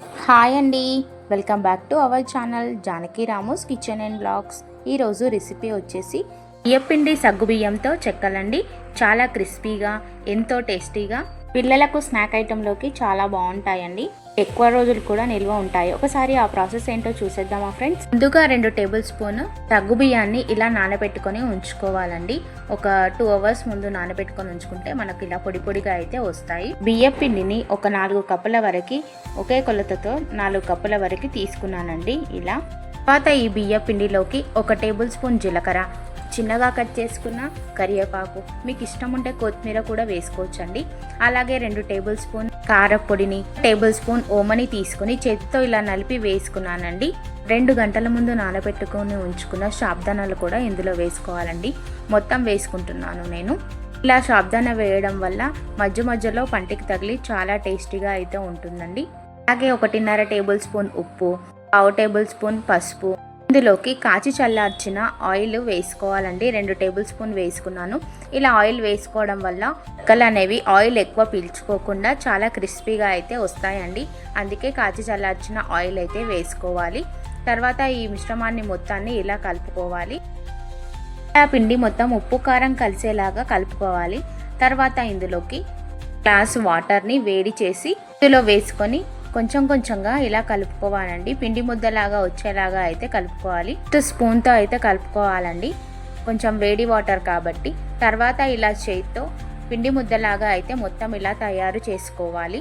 Hi అండి. Welcome back to our channel Janaki Ramos kitchen and blogs. ఈరోజు recipe వచ్చేసి బియ్యపిండి సగ్గుబియ్యంతో చెక్కలండి. చాలా క్రిస్పీగా ఎంతో టేస్టీగా. పిల్లలకు స్నాక్ ఐటెంలోకి చాలా బాగుంటాయండి. ఎక్కువ రోజులు కూడా నిల్వ ఉంటాయి. ఒకసారి ఆ ప్రాసెస్ ఏంటో చూసేద్దామా ఫ్రెండ్స్? ముందుగా రెండు టేబుల్ స్పూన్ తగ్గు బియ్యాన్ని ఇలా నానబెట్టుకొని ఉంచుకోవాలండి. ఒక టూ అవర్స్ ముందు నానబెట్టుకొని ఉంచుకుంటే మనకు ఇలా పొడి పొడిగా అయితే వస్తాయి. బియ్య పిండిని ఒక నాలుగు కప్పుల వరకు ఒకే కొలతతో నాలుగు కప్పుల వరకు తీసుకున్నానండి ఇలా. తర్వాత ఈ బియ్య పిండిలోకి ఒక టేబుల్ స్పూన్ జీలకర్ర చిన్నగా కట్ చేసుకున్న కరివేపాకు. మీకు ఇష్టం ఉంటే కొత్తిమీర కూడా వేసుకోవచ్చండి. అలాగే రెండు టేబుల్ స్పూన్ కారపొడిని టేబుల్ స్పూన్ ఓమని తీసుకుని చేతితో ఇలా నలిపి వేసుకున్నానండి. రెండు గంటల ముందు నానబెట్టుకొని ఉంచుకున్న శాబ్దానాలు కూడా ఇందులో వేసుకోవాలండి. మొత్తం వేసుకుంటున్నాను నేను. ఇలా శాబ్దాన వేయడం వల్ల మధ్య మధ్యలో పంటికి తగిలి చాలా టేస్టీగా అయితే ఉంటుందండి. అలాగే ఒకటిన్నర టేబుల్ స్పూన్ ఉప్పు పావు టేబుల్ స్పూన్ పసుపు ఇందులోకి కాచి చల్లార్చిన ఆయిల్ వేసుకోవాలండి. రెండు టేబుల్ స్పూన్ వేసుకున్నాను. ఇలా ఆయిల్ వేసుకోవడం వల్ల ముక్కలు అనేవి ఆయిల్ ఎక్కువ పీల్చుకోకుండా చాలా క్రిస్పీగా అయితే వస్తాయండి. అందుకే కాచి చల్లార్చిన ఆయిల్ అయితే వేసుకోవాలి. తర్వాత ఈ మిశ్రమాన్ని మొత్తాన్ని ఇలా కలుపుకోవాలి. ఆ పిండి మొత్తం ఉప్పు కారం కలిసేలాగా కలుపుకోవాలి. తర్వాత ఇందులోకి గ్లాస్ వాటర్ని వేడి చేసి ఇందులో వేసుకొని కొంచెం కొంచెంగా ఇలా కలుపుకోవాలండి. పిండి ముద్దలాగా వచ్చేలాగా అయితే కలుపుకోవాలి. స్పూన్తో అయితే కలుపుకోవాలండి. కొంచెం వేడి వాటర్ కాబట్టి. తర్వాత ఇలా చేతితో పిండి ముద్దలాగా అయితే మొత్తం ఇలా తయారు చేసుకోవాలి.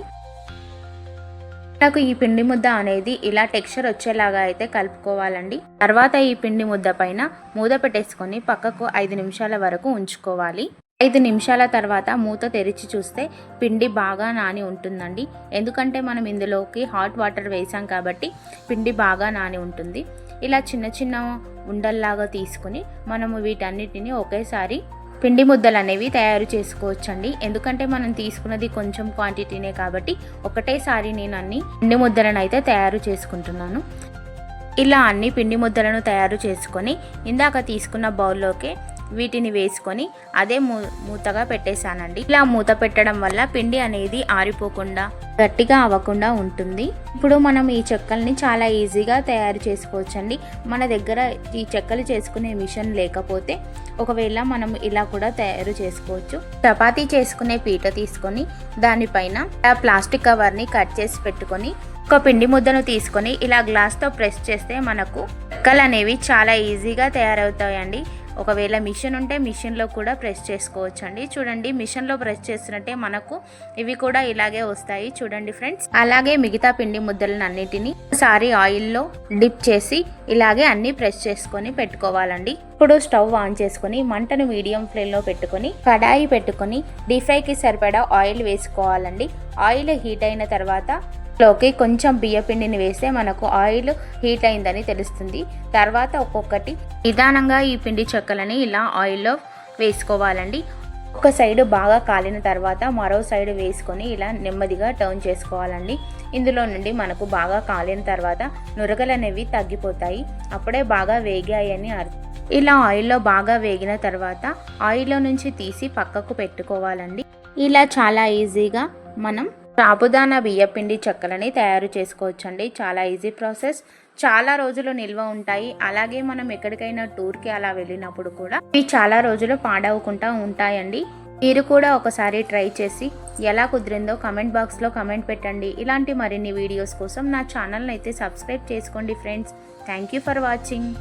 నాకు ఈ పిండి ముద్ద అనేది ఇలా టెక్స్చర్ వచ్చేలాగా అయితే కలుపుకోవాలండి. తర్వాత ఈ పిండి ముద్ద పైన మూత పెట్టేసుకొని పక్కకు ఐదు నిమిషాల వరకు ఉంచుకోవాలి. ఐదు నిమిషాల తర్వాత మూత తెరిచి చూస్తే పిండి బాగా నాని ఉంటుందండి. ఎందుకంటే మనం ఇందులోకి హాట్ వాటర్ వేసాం కాబట్టి పిండి బాగా నాని ఉంటుంది. ఇలా చిన్న చిన్న ఉండల్లాగా తీసుకొని మనము వీటన్నిటిని ఒకేసారి పిండి ముద్దలు అనేవి తయారు చేసుకోవచ్చండి. ఎందుకంటే మనం తీసుకున్నది కొంచెం క్వాంటిటీనే కాబట్టి ఒకటేసారి నేను అన్ని పిండి ముద్దలను అయితే తయారు చేసుకుంటున్నాను. ఇలా అన్ని పిండి ముద్దలను తయారు చేసుకొని ఇందాక తీసుకున్న బౌల్లోకి వీటిని వేసుకొని అదే మూ మూతగా పెట్టేశానండి. ఇలా మూత పెట్టడం వల్ల పిండి అనేది ఆరిపోకుండా గట్టిగా అవ్వకుండా ఉంటుంది. ఇప్పుడు మనం ఈ చెక్కల్ని చాలా ఈజీగా తయారు చేసుకోవచ్చండి. మన దగ్గర ఈ చెక్కలు చేసుకునే మిషన్ లేకపోతే ఒకవేళ మనం ఇలా కూడా తయారు చేసుకోవచ్చు. చపాతీ చేసుకునే పీట తీసుకొని దానిపైన ఆ ప్లాస్టిక్ కవర్ని కట్ చేసి పెట్టుకొని ఒక పిండి ముద్దను తీసుకొని ఇలా గ్లాస్తో ప్రెస్ చేస్తే మనకు చెక్కలు అనేవి చాలా ఈజీగా తయారవుతాయండి. ఒకవేళ మిషన్ ఉంటే మిషన్లో కూడా ప్రెస్ చేసుకోవచ్చు అండి చూడండి మిషన్లో ప్రెస్ చేసినట్టే మనకు ఇవి కూడా ఇలాగే వస్తాయి. చూడండి ఫ్రెండ్స్. అలాగే మిగతా పిండి ముద్దలను అన్నిటిని ఒకసారి ఆయిల్లో డిప్ చేసి ఇలాగే అన్ని ప్రెస్ చేసుకొని పెట్టుకోవాలండి. ఇప్పుడు స్టవ్ ఆన్ చేసుకొని మంటను మీడియం ఫ్లేమ్లో పెట్టుకొని కడాయి పెట్టుకొని డీప్ ఫ్రైకి సరిపడా ఆయిల్ వేసుకోవాలండి. ఆయిల్ హీట్ అయిన తర్వాత లోకి కొంచెం బియ్యపిండిని వేస్తే మనకు ఆయిల్ హీట్ అయిందని తెలుస్తుంది. తర్వాత ఒక్కొక్కటి నిదానంగా ఈ పిండి చెక్కలని ఇలా ఆయిల్లో వేసుకోవాలండి. ఒక సైడ్ బాగా కాలిన తర్వాత మరో సైడ్ వేసుకొని ఇలా నెమ్మదిగా టర్న్ చేసుకోవాలండి. ఇందులో నుండి మనకు బాగా కాలిన తర్వాత నురగలు అనేవి తగ్గిపోతాయి. అప్పుడే బాగా వేగాయని అర్థం. ఇలా ఆయిల్లో బాగా వేగిన తర్వాత ఆయిల్లో నుంచి తీసి పక్కకు పెట్టుకోవాలండి. ఇలా చాలా ఈజీగా మనం సాబుదానా బియ్యపిండి చెక్కలని తయారు చేసుకోవచ్చండి. చాలా ఈజీ ప్రాసెస్. చాలా రోజులు నిల్వ ఉంటాయి. అలాగే మనం ఎక్కడికైనా టూర్కి అలా వెళ్ళినప్పుడు కూడా ఇవి చాలా రోజులు పాడవకుండా ఉంటాయండి. మీరు కూడా ఒకసారి ట్రై చేసి ఎలా కుదిరిందో కమెంట్ బాక్స్లో కమెంట్ పెట్టండి. ఇలాంటి మరిన్ని వీడియోస్ కోసం నా ఛానల్ని అయితే సబ్స్క్రైబ్ చేసుకోండి friends. Thank you for watching.